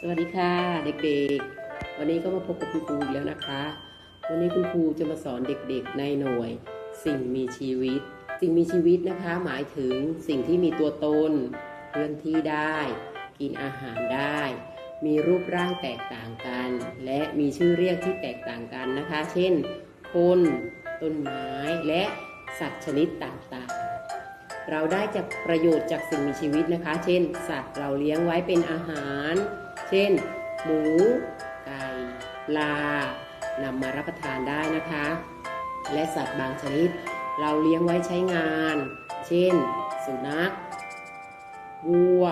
สวัสดีค่ะเด็กๆ วันนี้ก็มาพบกับคุณครูอีกแล้วนะคะ วันนี้คุณครูจะมาสอนเด็กๆในหน่วย สิ่งมีชีวิต สิ่งมีชีวิตนะคะ หมายถึงสิ่งที่มีตัวตนเคลื่อนที่ได้ กินอาหารได้ มีรูปร่างแตกต่างกัน และมีชื่อเรียกที่แตกต่างกันนะคะ เช่น คนต้นไม้และสัตว์ชนิดต่างๆ เราได้จากประโยชน์จากสิ่งมีชีวิตนะคะ เช่น สัตว์เราเลี้ยงไว้เป็นอาหาร เช่น หมู ไก่ปลานำมารับประทานได้นะคะ และสัตว์บางชนิด เราเลี้ยงไว้ใช้งาน เช่น สุนัขวัว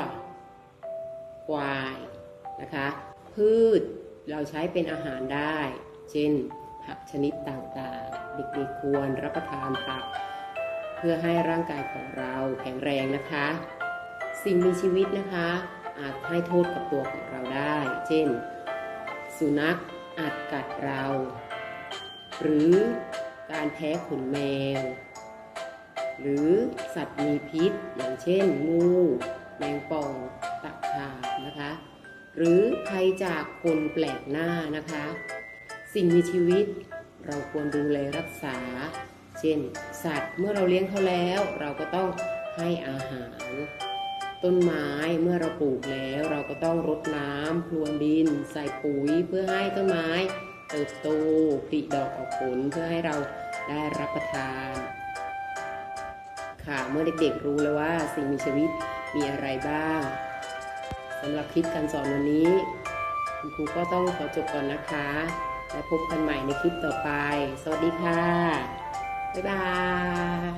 ควายนะคะ พืชเราใช้เป็นอาหารได้ เช่น ผักชนิดต่างๆ เด็กๆควรรับประทานผัก เพื่อให้ร่างกายของเราแข็งแรงนะคะ สิ่งมีชีวิตนะคะ อาจให้โทษกับตัวของเราได้ เช่น สุนัขอาจกัดเรา หรือการแพ้ขนแมว หรือสัตว์มีพิษ อย่างเช่นงูแมงป่องตะขาบนะคะ หรือภัยจากคนแปลกหน้านะคะ สิ่งมีชีวิตเราควรดูแลรักษา เช่น สัตว์เมื่อเราเลี้ยงเขาแล้ว เราก็ต้องให้อาหาร ต้นไม้เมื่อเราปลูกแล้วเราก็ต้องรดน้ำพรวนดิน ใส่ปุ๋ยเพื่อให้ต้นไม้เติบโตผลิดอกออกผลเพื่อให้เราได้รับประทาน ค่ะเมื่อเด็กๆรู้แล้วว่าสิ่งมีชีวิตมีอะไรบ้างสำหรับคลิปการสอนวันนี้คุณครูก็ต้องขอจบก่อนนะคะ แล้วพบกันใหม่ในคลิปต่อไป สวัสดีค่ะ บ๊ายบาย